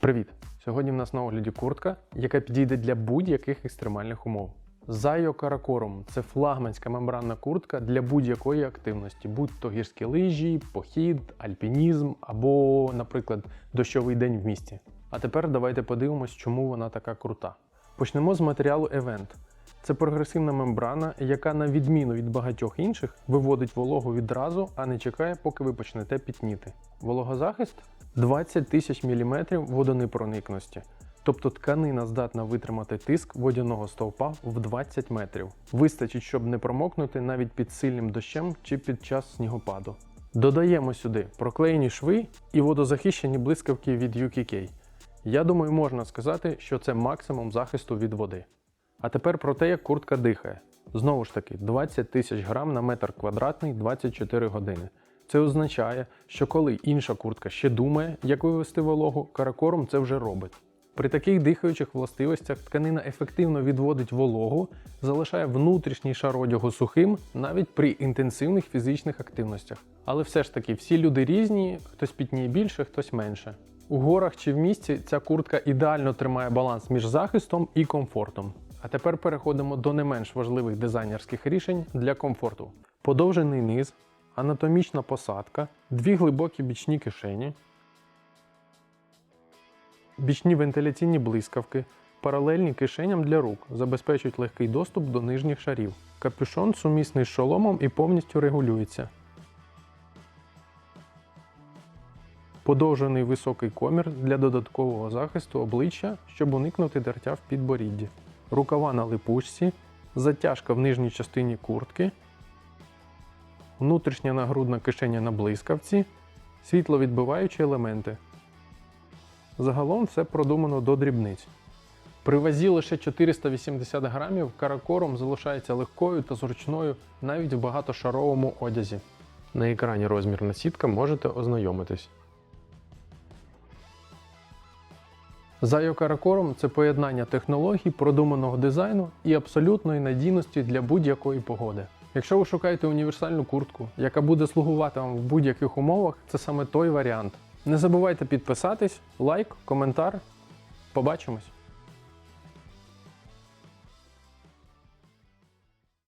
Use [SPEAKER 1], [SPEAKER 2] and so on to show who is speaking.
[SPEAKER 1] Привіт! Сьогодні в нас на огляді куртка, яка підійде для будь-яких екстремальних умов. Зайо Каракорум це флагманська мембранна куртка для будь-якої активності, будь то гірські лижі, похід, альпінізм або, наприклад, дощовий день в місті. А тепер давайте подивимось, чому вона така крута. Почнемо з матеріалу Event. Це прогресивна мембрана, яка, на відміну від багатьох інших, виводить вологу відразу, а не чекає, поки ви почнете пітніти. Вологозахист 20 тисяч мм водонепроникності. Тобто тканина здатна витримати тиск водяного стовпа в 20 метрів. Вистачить, щоб не промокнути навіть під сильним дощем чи під час снігопаду. Додаємо сюди проклеєні шви і водозахищені блискавки від UKK. Я думаю, можна сказати, що це максимум захисту від води. А тепер про те, як куртка дихає. Знову ж таки, 20 тисяч грам на метр квадратний 24 години. Це означає, що коли інша куртка ще думає, як вивести вологу, каракорум це вже робить. При таких дихаючих властивостях тканина ефективно відводить вологу, залишає внутрішній шар одягу сухим навіть при інтенсивних фізичних активностях. Але все ж таки всі люди різні, хтось пітніє більше, хтось менше. У горах чи в місті ця куртка ідеально тримає баланс між захистом і комфортом. А тепер переходимо до не менш важливих дизайнерських рішень для комфорту: подовжений низ, анатомічна посадка, дві глибокі бічні кишені, бічні вентиляційні блискавки, паралельні кишеням для рук, забезпечують легкий доступ до нижніх шарів. Капюшон сумісний з шоломом і повністю регулюється. Подовжений високий комір для додаткового захисту обличчя, щоб уникнути дертя в підборідді. Рукава на липучці, затяжка в нижній частині куртки, внутрішня нагрудна кишеня на блискавці, світловідбиваючі елементи. Загалом все продумано до дрібниць. При вазі лише 480 грамів каракорум залишається легкою та зручною навіть в багатошаровому одязі. На екрані розмірна сітка можете ознайомитись. Зайо Каракорум це поєднання технологій, продуманого дизайну і абсолютної надійності для будь-якої погоди. Якщо ви шукаєте універсальну куртку, яка буде слугувати вам в будь-яких умовах, це саме той варіант. Не забувайте підписатись, лайк, коментар. Побачимось!